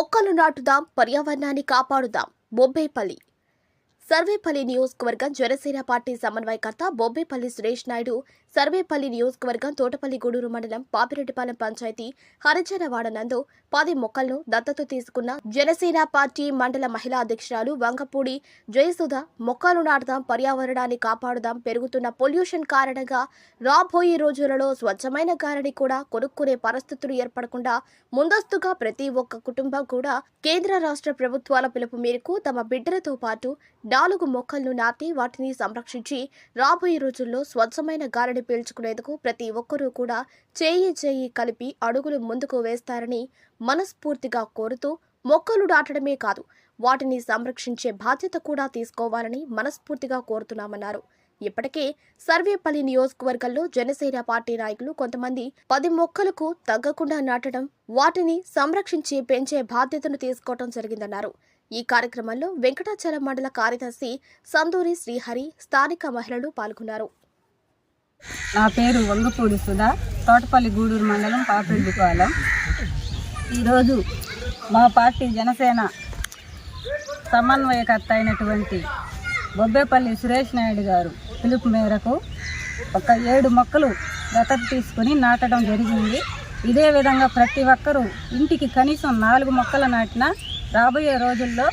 మొక్కలు నాటుదాం పర్యావరణాన్ని కాపాడుదాం. బొబ్బేపల్లి సర్వేపల్లి నియోజకవర్గం జనసేన పార్టీ సమన్వయకర్త బొబ్బేపల్లి సురేష్ నాయుడు సర్వేపల్లి నియోజకవర్గం తోటపల్లి గూడూరు మండలం పాపిరెడ్డిపాలెం పంచాయతీ హరిజనవాడ నందు పది మొక్కలను దత్తత తీసుకున్న జనసేన పార్టీ మండల మహిళా అధ్యక్షురాలు వంగపూడి జయసుధ మొక్కలు నాటుదాం పర్యావరణాన్ని కాపాడుదాం పెరుగుతున్న పొల్యూషన్ కారణంగా రాబోయే రోజులలో స్వచ్ఛమైన గాలిని కూడా కొనుక్కునే పరిస్థితులు ఏర్పడకుండా ముందస్తుగా ప్రతి ఒక్క కుటుంబం కూడా కేంద్ర రాష్ట్ర ప్రభుత్వాల పిలుపు మేరకు తమ బిడ్డలతో పాటు నాలుగు మొక్కలను నాటి వాటిని సంరక్షించి రాబోయే రోజుల్లో స్వచ్ఛమైన గాలిని పీల్చుకునేందుకు ప్రతి ఒక్కరూ కూడా చేయి చేయి కలిపి అడుగులు ముందుకు వేస్తారని మనస్ఫూర్తిగా కోరుతూ మొక్కలు నాటడమే కాదు వాటిని సంరక్షించే బాధ్యత కూడా తీసుకోవాలని మనస్ఫూర్తిగా కోరుతున్నామన్నారు. ఇప్పటికే సర్వేపల్లి నియోజకవర్గంలో జనసేన పార్టీ నాయకులు కొంతమంది పది మొక్కలకు తగ్గకుండా నాటడం వాటిని సంరక్షించి పెంచే బాధ్యతను తీసుకోవడం జరిగిందన్నారు. ఈ కార్యక్రమంలో వెంకటాచలం మండల కార్యదర్శి సందూరి శ్రీహరి స్థానిక మహిళలు పాల్గొన్నారు. నా పేరు వంగపూడి సుధా తోటపల్లి గూడూరు మండలం పాపిడిపాలెం ఈరోజు మా పార్టీ జనసేన సమన్వయకర్త అయినటువంటి బొబ్బేపల్లి సురేష్ నాయుడు గారు పిలుపు మేరకు ఒక ఏడు మొక్కలు దత్తత తీసుకుని నాటడం జరిగింది. ఇదే విధంగా ప్రతి ఒక్కరూ ఇంటికి కనీసం నాలుగు మొక్కలు నాటినా రాబోయే రోజుల్లో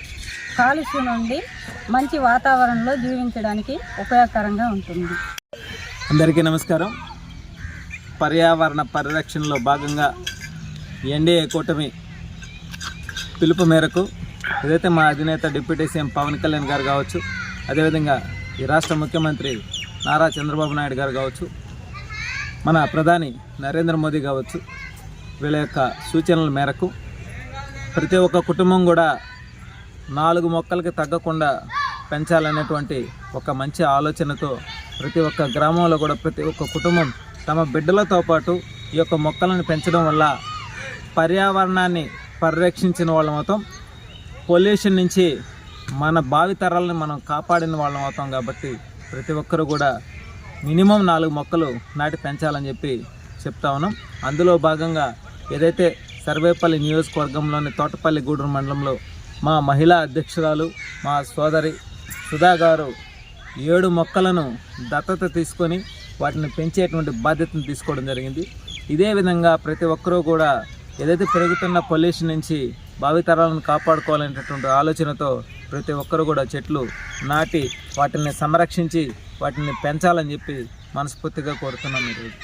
కాలుష్యం నుండి మంచి వాతావరణంలో జీవించడానికి ఉపయోగకరంగా ఉంటుంది. అందరికీ నమస్కారం. పర్యావరణ పరిరక్షణలో భాగంగా ఎన్డీఏ కూటమి పిలుపు మేరకు ఏదైతే మా అధినేత డిప్యూటీ సీఎం పవన్ కళ్యాణ్ గారు కావచ్చు అదేవిధంగా ఈ రాష్ట్ర ముఖ్యమంత్రి నారా చంద్రబాబు నాయుడు గారు కావచ్చు మన ప్రధాని నరేంద్ర మోదీ కావచ్చు వీళ్ళ యొక్క సూచనల మేరకు ప్రతి ఒక్క కుటుంబం కూడా నాలుగు మొక్కలకి తగ్గకుండా పెంచాలనేటువంటి ఒక మంచి ఆలోచనతో ప్రతి ఒక్క గ్రామంలో కూడా ప్రతి ఒక్క కుటుంబం తమ బిడ్డలతో పాటు ఈ యొక్క మొక్కలను పెంచడం వల్ల పర్యావరణాన్ని పరిరక్షించిన వాళ్ళం అవుతాం. పొల్యూషన్ నుంచి మన భావితరాలను మనం కాపాడిన వాళ్ళం అవుతాం కాబట్టి ప్రతి ఒక్కరు కూడా మినిమం నాలుగు మొక్కలు నాటి పెంచాలని చెప్పి చెప్తా ఉన్నాం. అందులో భాగంగా ఏదైతే సర్వేపల్లి నియోజకవర్గంలోని తోటపల్లి గూడూరు మండలంలో మా మహిళా అధ్యక్షురాలు మా సోదరి సుధా గారు ఏడు మొక్కలను దత్తత తీసుకొని వాటిని పెంచేటువంటి బాధ్యతను తీసుకోవడం జరిగింది. ఇదే విధంగా ప్రతి ఒక్కరూ కూడా ఏదైతే పెరుగుతున్న పొల్యూషన్ నుంచి భావితరాలను కాపాడుకోవాలనేటటువంటి ఆలోచనతో ప్రతి ఒక్కరు కూడా చెట్లు నాటి వాటిని సంరక్షించి వాటిని పెంచాలని చెప్పి మనస్ఫూర్తిగా కోరుతున్నాం ఈరోజు.